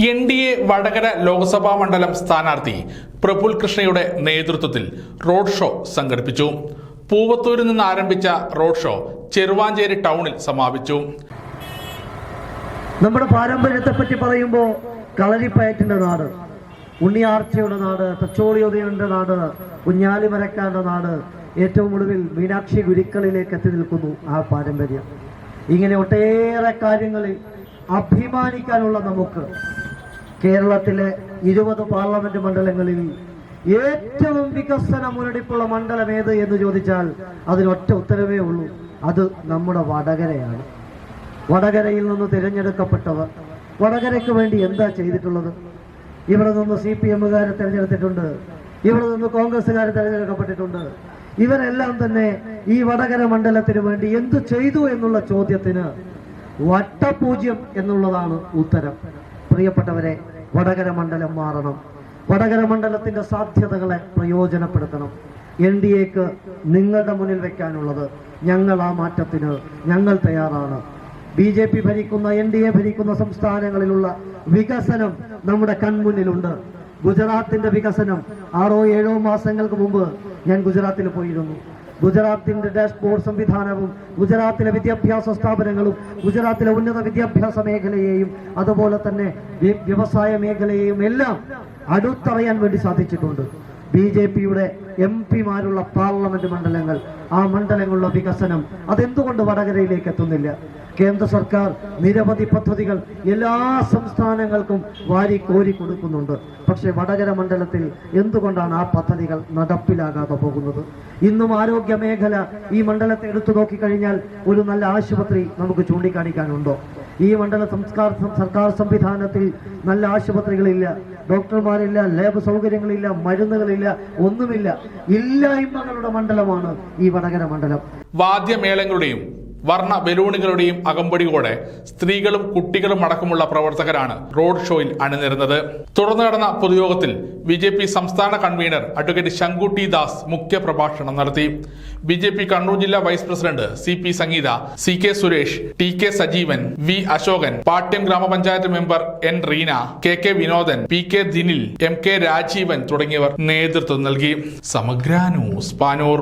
N D A Vadakara Lok Sabha മണ്ഡലം സ്ഥാനാർത്ഥി പ്രഫുൽ കൃഷ്ണയുടെ നേതൃത്വത്തിൽ റോഡ് ഷോ സംഘടിപ്പിച്ചു. പൂവത്തൂരിൽ നിന്ന് ആരംഭിച്ച റോഡ് ഷോ ചെറുവാഞ്ചേരി ടൗണിൽ സമാപിച്ചു. നമ്മുടെ പാരമ്പര്യത്തെ പറ്റി പറയുമ്പോൾ കളരിപ്പയറ്റിന്റെ നാട് ഉണ്ണിയാർച്ചയുടെ നാട് തച്ചോളിയോദയന്റെ നാട് കുഞ്ഞാലി മരക്കാന്റെ നാട് ഏറ്റവും ഒടുവിൽ മീനാക്ഷി ഗുരുക്കളിലേക്ക് എത്തി നിൽക്കുന്നു ആ പാരമ്പര്യം. ഇങ്ങനെ ഒട്ടേറെ കാര്യങ്ങളിൽ അഭിമാനിക്കാനുള്ള നമുക്ക് കേരളത്തിലെ ഇരുപത് പാർലമെന്റ് മണ്ഡലങ്ങളിൽ ഏറ്റവും വികസന മുരടിപ്പുള്ള മണ്ഡലം ഏത് എന്ന് ചോദിച്ചാൽ അതിനൊറ്റ ഉത്തരവേ ഉള്ളൂ. അത് നമ്മുടെ വടകരയാണ്. വടകരയിൽ നിന്ന് തിരഞ്ഞെടുക്കപ്പെട്ടവർ വടകരയ്ക്ക് വേണ്ടി എന്താ ചെയ്തിട്ടുള്ളത്? ഇവിടെ നിന്ന് സി പി എമ്മുകാരെ തിരഞ്ഞെടുത്തിട്ടുണ്ട്. ഇവിടെ നിന്ന് കോൺഗ്രസ്സുകാരെ തിരഞ്ഞെടുക്കപ്പെട്ടിട്ടുണ്ട്. ഇവരെല്ലാം തന്നെ ഈ വടകര മണ്ഡലത്തിന് വേണ്ടി എന്തു ചെയ്തു എന്നുള്ള ചോദ്യത്തിന് വട്ടപൂജ്യം എന്നുള്ളതാണ് ഉത്തരം. പ്രിയപ്പെട്ടവരെ വടകര മണ്ഡലം മാറണം. വടകര മണ്ഡലത്തിന്റെ സാധ്യതകളെ പ്രയോജനപ്പെടുത്തണം. എൻ ഡി എക്ക് നിങ്ങളുടെ മുന്നിൽ വെക്കാനുള്ളത് ഞങ്ങൾ ആ മാറ്റത്തിന് ഞങ്ങൾ തയ്യാറാണ്. ബി ജെ പി ഭരിക്കുന്ന എൻ ഡി എ ഭരിക്കുന്ന സംസ്ഥാനങ്ങളിലുള്ള വികസനം നമ്മുടെ കൺമുന്നിലുണ്ട്. ഗുജറാത്തിന്റെ വികസനം ആറോ ഏഴോ മാസങ്ങൾക്ക് മുമ്പ് ഞാൻ ഗുജറാത്തിൽ പോയിരുന്നു. ഗുജറാത്തിന്റെ ഡാഷ്ബോർഡ് സംവിധാനവും ഗുജറാത്തിലെ വിദ്യാഭ്യാസ സ്ഥാപനങ്ങളും ഗുജറാത്തിലെ ഉന്നത വിദ്യാഭ്യാസ മേഖലയെയും അതുപോലെ തന്നെ വ്യവസായ മേഖലയെയും എല്ലാം അടുത്തറിയാൻ വേണ്ടി സാധിച്ചിട്ടുണ്ട്. ബി ജെ പിയുടെ എം പിമാരുള്ള പാർലമെന്റ് മണ്ഡലങ്ങൾ ആ മണ്ഡലങ്ങളുടെ വികസനം അതെന്തുകൊണ്ട് വടകരയിലേക്ക് എത്തുന്നില്ല? കേന്ദ്ര സർക്കാർ നിരവധി പദ്ധതികൾ എല്ലാ സംസ്ഥാനങ്ങൾക്കും വാരി കോരി കൊടുക്കുന്നുണ്ട്. പക്ഷേ വടകര മണ്ഡലത്തിൽ എന്തുകൊണ്ടാണ് ആ പദ്ധതികൾ നടപ്പിലാകാതെ പോകുന്നത്? ഇന്നും ആരോഗ്യ മേഖല ഈ മണ്ഡലത്തെ എടുത്തു നോക്കിക്കഴിഞ്ഞാൽ ഒരു നല്ല ആശുപത്രി നമുക്ക് ചൂണ്ടിക്കാണിക്കാനുണ്ടോ? ഈ മണ്ഡല സംസ്കാര സർക്കാർ സംവിധാനത്തിൽ നല്ല ആശുപത്രികളില്ല ഡോക്ടർമാരില്ല ലാബ് സൗകര്യങ്ങളില്ല മരുന്നുകളില്ല ഒന്നുമില്ല. ഇല്ലായ്മകളുടെ മണ്ഡലമാണ് ഈ വടകര മണ്ഡലം. വാദ്യമേളങ്ങളുടെയും വർണ ബലൂണുകളുടെയും അകമ്പടിയോടെ സ്ത്രീകളും കുട്ടികളും അടക്കമുള്ള പ്രവർത്തകരാണ് റോഡ് ഷോയിൽ അണിനിരുന്നത്. തുടർന്ന് നടന്ന പൊതുയോഗത്തിൽ ബി ജെ പി സംസ്ഥാന കൺവീനർ അഡ്വക്കേറ്റ് ശങ്കുട്ടി ദാസ് മുഖ്യ പ്രഭാഷണം നടത്തി. ബി ജെ പി കണ്ണൂർ ജില്ലാ vice president C P Sangeetha C K Suresh T K Sajeevan V Ashokan Pattiam ഗ്രാമപഞ്ചായത്ത് member N Reena K K Vinodan P K Dinil M K Rajeevan തുടങ്ങിയവർ നേതൃത്വം നൽകി. സമഗ്ര news Panoor.